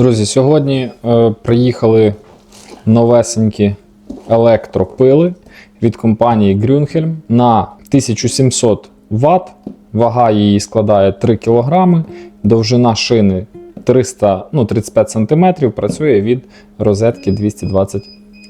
Друзі, сьогодні е, приїхали новесенькі електропили від компанії Grünhelm на 1700 Вт. Вага її складає 3 кг, довжина шини 300, ну, 35 см, працює від розетки 220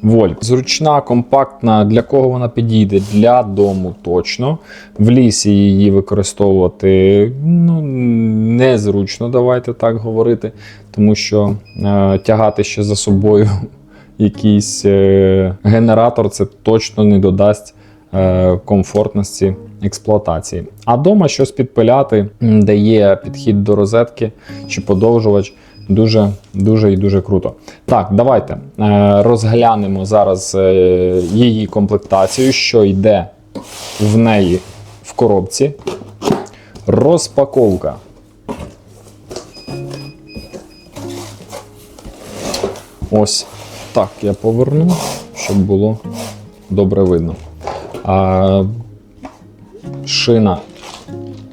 вольт. Зручна, компактна, для кого вона підійде? Для дому точно. В лісі її використовувати ну, незручно, давайте так говорити, тому що е, тягати ще за собою якийсь е, генератор це точно не додасть е, комфортності експлуатації. А дома щось підпиляти, де є підхід до розетки чи подовжувач. Дуже, дуже і дуже круто. Так, давайте е, розглянемо зараз е, її комплектацію, що йде в неї в коробці. Розпаковка. Ось так я поверну, щоб було добре видно. А, шина,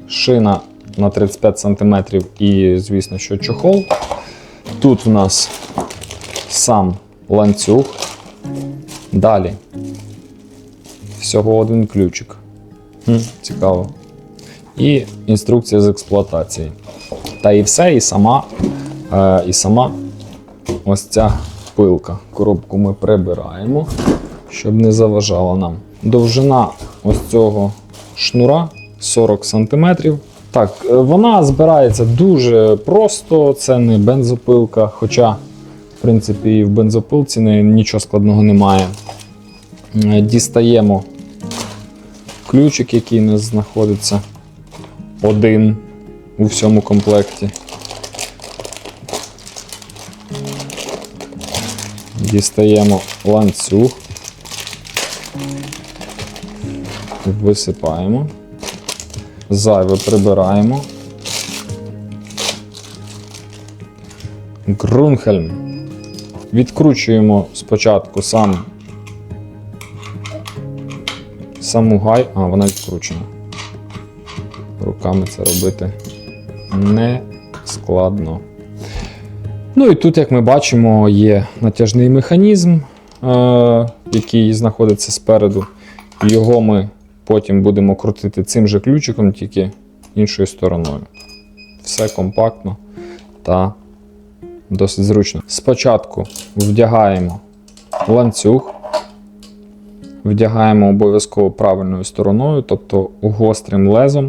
шина на 35 см і, звісно, що чохол. Тут у нас сам ланцюг. Далі. Всього один ключик. Хм, цікаво. І інструкція з експлуатації. Та і все, і сама, е, і сама ось ця пилка. Коробку ми прибираємо, щоб не заважала нам. Довжина ось цього шнура 40 см. Так, е, вона збирається дуже просто, це не бензопилка, хоча, в принципі, і в бензопилці нічого складного немає. Е, Дістаємо ключик, який у знаходиться один у всьому комплекті. Дістаємо ланцюг, висипаємо, зайве прибираємо. Грунхельм. Відкручуємо спочатку сам саму гай. А, вона відкручена. Руками це робити не складно. Ну і тут, як ми бачимо, є натяжний механізм, е- який знаходиться спереду. Його ми потім будемо крутити цим же ключиком, тільки іншою стороною. Все компактно та досить зручно. Спочатку вдягаємо ланцюг, вдягаємо обов'язково правильною стороною, тобто гострим лезом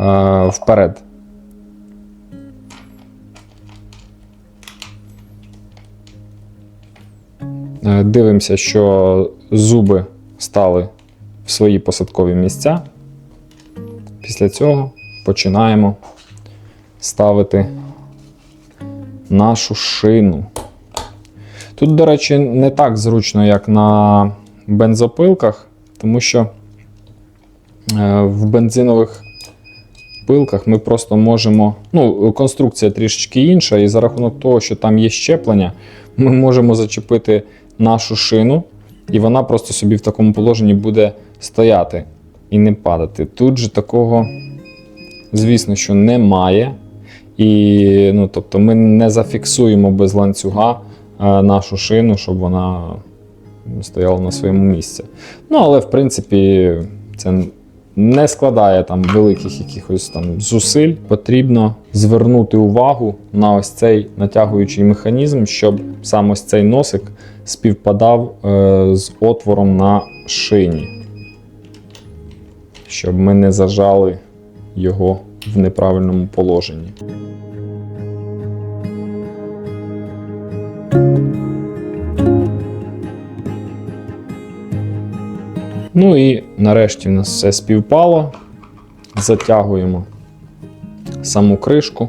е- вперед. Е, Дивимося, що зуби стали свої посадкові місця. Після цього починаємо ставити нашу шину. Тут, до речі, не так зручно, як на бензопилках, тому що е, в бензинових пилках ми просто можемо. Ну, конструкція трішечки інша, і за рахунок того, що там є щеплення, ми можемо зачепити нашу шину, і вона просто собі в такому положенні буде стояти і не падати. Тут же такого, звісно, що немає. І ну, тобто ми не зафіксуємо без ланцюга е, нашу шину, щоб вона стояла на своєму місці. Ну, але в принципі, це не складає там великих якихось там зусиль. Потрібно звернути увагу на ось цей натягуючий механізм, щоб сам ось цей носик співпадав е, з отвором на шині, щоб ми не зажали його в неправильному положенні. Ну і нарешті в нас все співпало. Затягуємо саму кришку.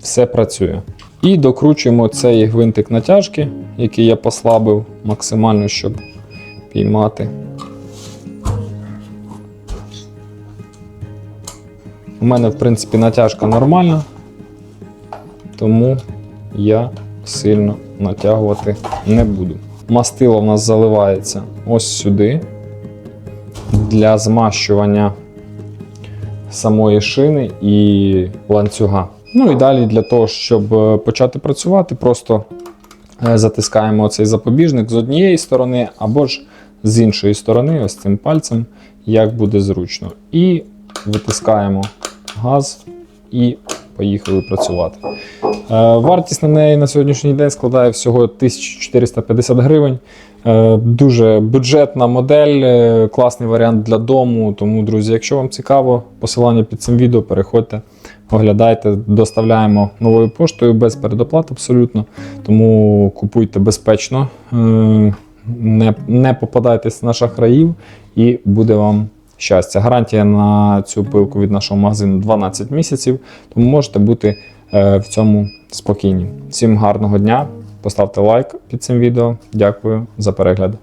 Все працює. І докручуємо цей гвинтик натяжки, який я послабив максимально, щоб піймати. У мене, в принципі, натяжка нормальна, тому я сильно натягувати не буду. Мастило в нас заливається ось сюди для змащування самої шини і ланцюга. Ну і далі для того, щоб е, почати працювати, просто е, затискаємо цей запобіжник з однієї сторони або ж з іншої сторони, ось цим пальцем, як буде зручно. І витискаємо газ і поїхали працювати. Е, Вартість на неї на сьогоднішній день складає всього 1450 гривень. Дуже бюджетна модель, класний варіант для дому. Тому, друзі, якщо вам цікаво, посилання під цим відео, переходьте, оглядайте, доставляємо новою поштою без передоплат абсолютно. Тому купуйте безпечно, е, не, не попадайтесь на шахраїв і буде вам щастя. Гарантія на цю пилку від нашого магазину 12 місяців, тому можете бути е, в цьому спокійні. Всім гарного дня! Поставте лайк під цим відео. Дякую за перегляд.